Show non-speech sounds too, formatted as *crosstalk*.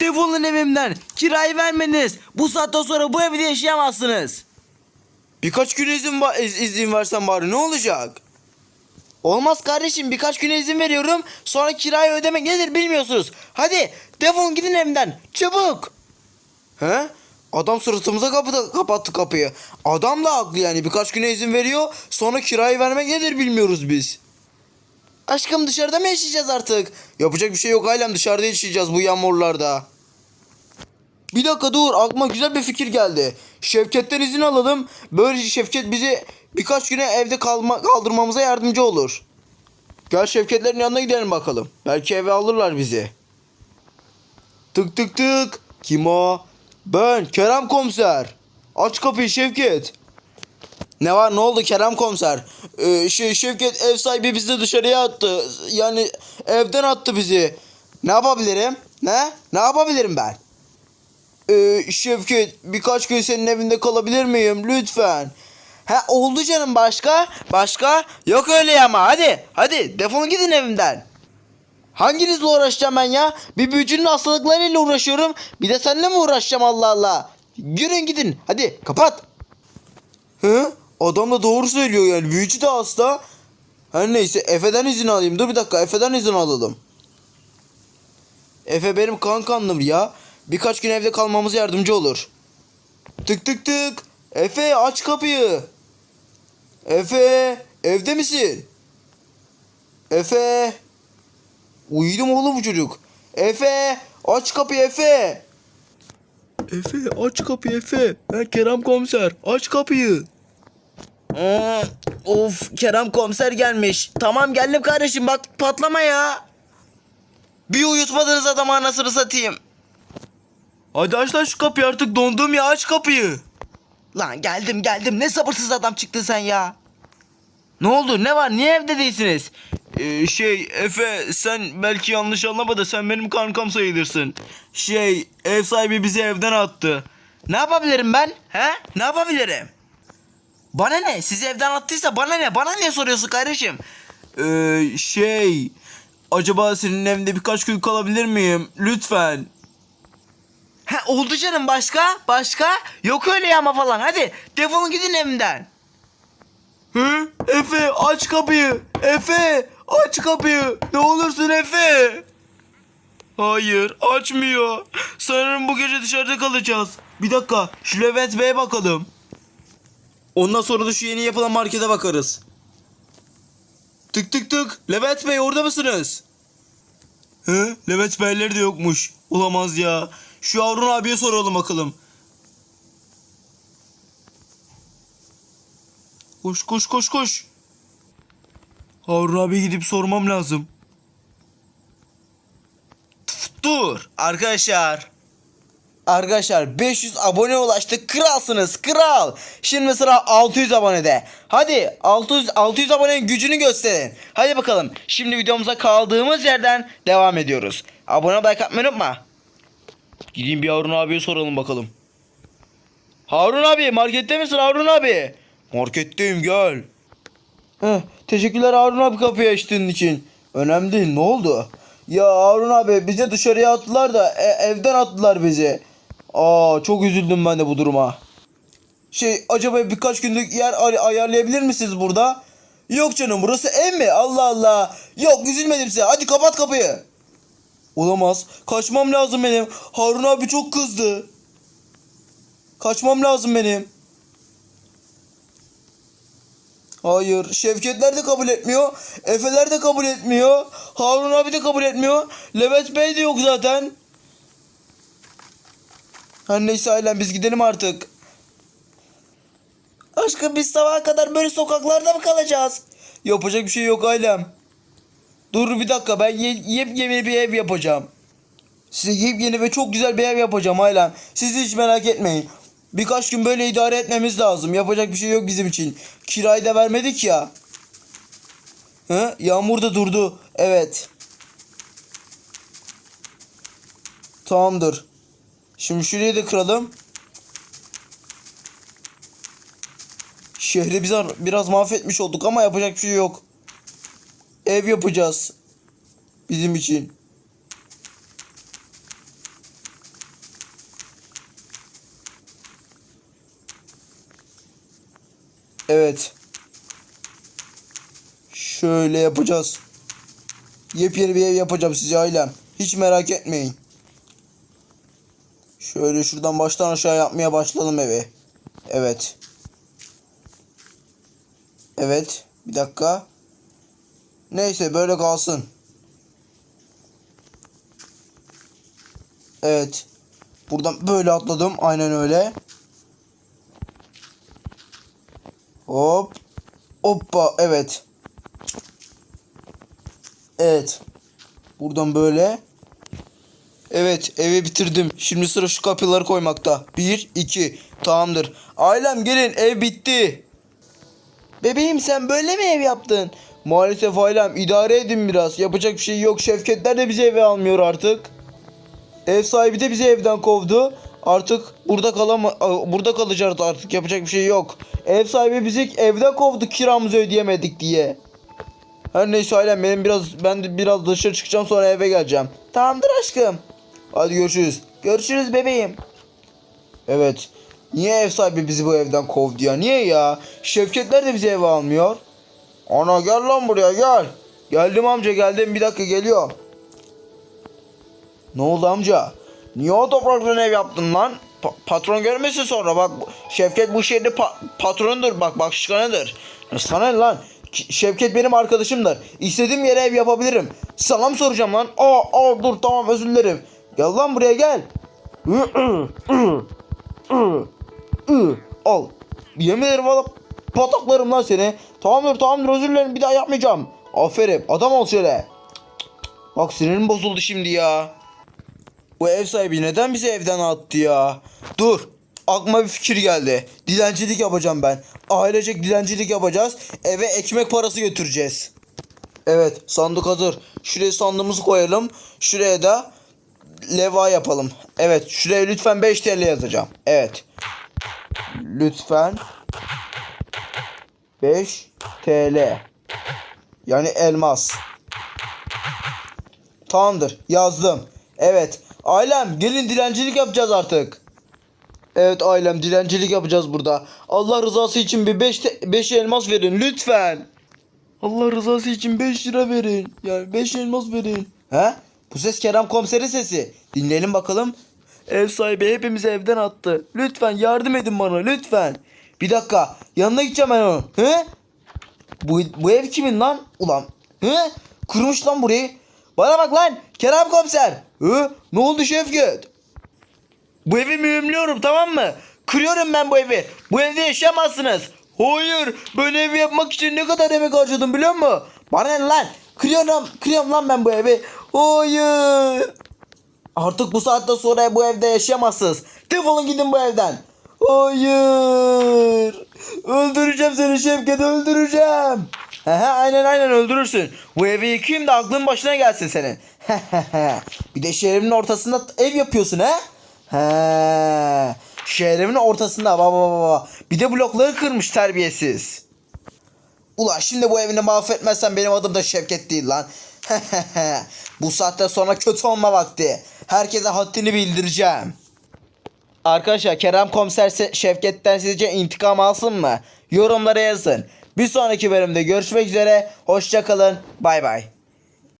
Defolun evimden. Kirayı vermediniz. Bu saatten sonra bu evde yaşayamazsınız. Birkaç gün izin, va- iz- izin versen bari ne olacak? Olmaz kardeşim birkaç güne izin veriyorum. Sonra kirayı ödemek nedir bilmiyorsunuz. Hadi defolun gidin evimden. Çabuk. He? Adam sırtımıza kapı kapattı kapıyı. Adam da haklı yani birkaç güne izin veriyor. Sonra kirayı vermek nedir bilmiyoruz biz. Aşkım dışarıda mı yaşayacağız artık? Yapacak bir şey yok ailem dışarıda yaşayacağız bu yağmurlarda. Bir dakika dur aklıma güzel bir fikir geldi. Şevket'ten izin alalım. Böylece Şevket bizi birkaç güne evde kalma, kaldırmamıza yardımcı olur. Gel Şevketlerin yanına gidelim bakalım. Belki eve alırlar bizi. Tık tık tık. Kim o? Ben Kerem Komiser. Aç kapıyı Şevket. Ne var ne oldu Kerem Komiser? Ee, şey Şevket ev sahibi bizi dışarıya attı. Yani evden attı bizi. Ne yapabilirim? Ne? Ne yapabilirim ben? Ee, Şevket birkaç gün senin evinde kalabilir miyim? Lütfen. Ha oldu canım başka? Başka? Yok öyle ama hadi. Hadi defolun gidin evimden. Hanginizle uğraşacağım ben ya? Bir büyücünün hastalıklarıyla uğraşıyorum. Bir de seninle mi uğraşacağım Allah Allah? Yürüyün gidin. Hadi kapat. Hı? Adam da doğru söylüyor yani. Büyücü de hasta. Her neyse Efe'den izin alayım. Dur bir dakika Efe'den izin alalım. Efe benim kankanım ya. Birkaç gün evde kalmamıza yardımcı olur. Tık tık tık. Efe aç kapıyı. Efe evde misin? Efe. Uyudu mu oğlum bu çocuk? Efe aç kapıyı Efe. Efe aç kapıyı Efe. Ben Kerem komiser. Aç kapıyı. Of Kerem komiser gelmiş. Tamam geldim kardeşim bak patlama ya. Bir uyutmadınız adamı anasını satayım. Hadi aç lan şu kapıyı artık dondum ya aç kapıyı. Lan geldim geldim ne sabırsız adam çıktın sen ya. Ne oldu ne var niye evde değilsiniz? Ee, şey Efe sen belki yanlış anlama da sen benim kankam sayılırsın. Şey ev sahibi bizi evden attı. Ne yapabilirim ben? He? Ne yapabilirim? Bana ne? Sizi evden attıysa bana ne? Bana niye soruyorsun kardeşim? Ee, şey acaba senin evinde birkaç gün kalabilir miyim? Lütfen. He oldu canım başka? Başka? Yok öyle yama falan. Hadi defolun gidin evimden. Hı? Efe aç kapıyı. Efe aç kapıyı. Ne olursun Efe. Hayır açmıyor. Sanırım bu gece dışarıda kalacağız. Bir dakika şu Levent Bey'e bakalım. Ondan sonra da şu yeni yapılan markete bakarız. Tık tık tık. Levent Bey orada mısınız? Hı? Levent Beyleri de yokmuş. Olamaz ya. Şu Harun abiye soralım bakalım. Koş koş koş koş. Harun abi gidip sormam lazım. Dur arkadaşlar. Arkadaşlar 500 abone ulaştık. Kralsınız kral. Şimdi sıra 600 abonede. Hadi 600 600 abonenin gücünü gösterin. Hadi bakalım. Şimdi videomuza kaldığımız yerden devam ediyoruz. Abone like atmayı unutma. Gideyim bir Harun abiye soralım bakalım. Harun abi markette misin Harun abi? Marketteyim gel. Heh, teşekkürler Harun abi kapıyı açtığın için. Önemli değil ne oldu? Ya Harun abi bizi dışarıya attılar da e- evden attılar bizi. Aa çok üzüldüm ben de bu duruma. Şey acaba birkaç günlük yer ay- ayarlayabilir misiniz burada? Yok canım burası ev mi? Allah Allah. Yok üzülmedim size. Hadi kapat kapıyı. Olamaz. Kaçmam lazım benim. Harun abi çok kızdı. Kaçmam lazım benim. Hayır. Şevketler de kabul etmiyor. Efeler de kabul etmiyor. Harun abi de kabul etmiyor. Levent Bey de yok zaten. Her neyse ailem biz gidelim artık. Aşkım biz sabaha kadar böyle sokaklarda mı kalacağız? Yapacak bir şey yok ailem. Dur bir dakika ben ye- yepyeni bir ev yapacağım. Size yepyeni ve çok güzel bir ev yapacağım ailem. Siz hiç merak etmeyin. Birkaç gün böyle idare etmemiz lazım. Yapacak bir şey yok bizim için. Kirayı da vermedik ya. Hı? Yağmur da durdu. Evet. Tamamdır. Şimdi şurayı da kıralım. Şehri bize biraz mahvetmiş olduk ama yapacak bir şey yok. Ev yapacağız. Bizim için. Evet. Şöyle yapacağız. Yepyeni bir ev yapacağım size ailem. Hiç merak etmeyin. Şöyle şuradan baştan aşağı yapmaya başladım evi. Evet. Evet. Bir dakika. Neyse böyle kalsın. Evet. Buradan böyle atladım. Aynen öyle. Hop. Hoppa. Evet. Evet. Buradan böyle. Evet evi bitirdim. Şimdi sıra şu kapıları koymakta. Bir, iki. Tamamdır. Ailem gelin ev bitti. Bebeğim sen böyle mi ev yaptın? Maalesef ailem idare edin biraz. Yapacak bir şey yok. Şevketler de bizi eve almıyor artık. Ev sahibi de bizi evden kovdu. Artık burada kalama burada kalacağız artık. Yapacak bir şey yok. Ev sahibi bizi evden kovdu kiramızı ödeyemedik diye. Her neyse ailem benim biraz ben biraz dışarı çıkacağım sonra eve geleceğim. Tamamdır aşkım. Hadi görüşürüz. Görüşürüz bebeğim. Evet. Niye ev sahibi bizi bu evden kovdu ya? Niye ya? Şevketler de bizi eve almıyor. Ana gel lan buraya gel. Geldim amca geldim bir dakika geliyor. Ne oldu amca? Niye o topraktan ev yaptın lan? Pa- patron görmesin sonra bak Şevket bu şehirde pa- patrondur bak başkanıdır. Sana ne lan? Şevket benim arkadaşımdır. İstediğim yere ev yapabilirim. Sana mı soracağım lan? Aa, aa dur tamam özür dilerim. Gel lan buraya gel. Al. Yemin ederim valla pataklarım lan seni. Tamamdır tamamdır özür dilerim bir daha yapmayacağım. Aferin adam ol şöyle. Bak sinirim bozuldu şimdi ya. Bu ev sahibi neden bizi evden attı ya? Dur. Aklıma bir fikir geldi. Dilencilik yapacağım ben. Ailecek dilencilik yapacağız. Eve ekmek parası götüreceğiz. Evet sandık hazır. Şuraya sandığımızı koyalım. Şuraya da leva yapalım. Evet şuraya lütfen 5 TL yazacağım. Evet. Lütfen 5 TL. Yani elmas. Tamamdır yazdım. Evet. Ailem gelin dilencilik yapacağız artık. Evet ailem dilencilik yapacağız burada. Allah rızası için bir 5 5 elmas verin lütfen. Allah rızası için 5 lira verin. Yani 5 elmas verin. He? Bu ses Kerem komiserin sesi. Dinleyelim bakalım. Ev sahibi hepimizi evden attı. Lütfen yardım edin bana lütfen. Bir dakika yanına gideceğim ben onun. He? Bu, bu ev kimin lan? Ulan. He? Kurmuş lan burayı. Bana bak lan. Kerem komiser. He? Ne oldu Şevket? Bu evi mühürlüyorum tamam mı? Kırıyorum ben bu evi. Bu evde yaşayamazsınız. Hayır. Ben evi yapmak için ne kadar emek harcadım biliyor musun? Bana ne lan? Kırıyorum. Kırıyorum lan ben bu evi. Hayır. Artık bu saatten sonra bu evde yaşayamazsınız. Defolun gidin bu evden. Hayır. Öldüreceğim seni Şevket öldüreceğim. Hehe aynen aynen öldürürsün. Bu evi yıkayayım da aklın başına gelsin senin. bir de şehrimin ortasında ev yapıyorsun he? He. Şehrimin ortasında baba baba. Bir de blokları kırmış terbiyesiz. Ulan şimdi bu evini mahvetmezsen benim adım da Şevket değil lan. *laughs* bu saatten sonra kötü olma vakti. Herkese haddini bildireceğim. Arkadaşlar Kerem Komiser Se- Şevket'ten sizce intikam alsın mı? Yorumlara yazın. Bir sonraki bölümde görüşmek üzere. Hoşçakalın. Bay bay.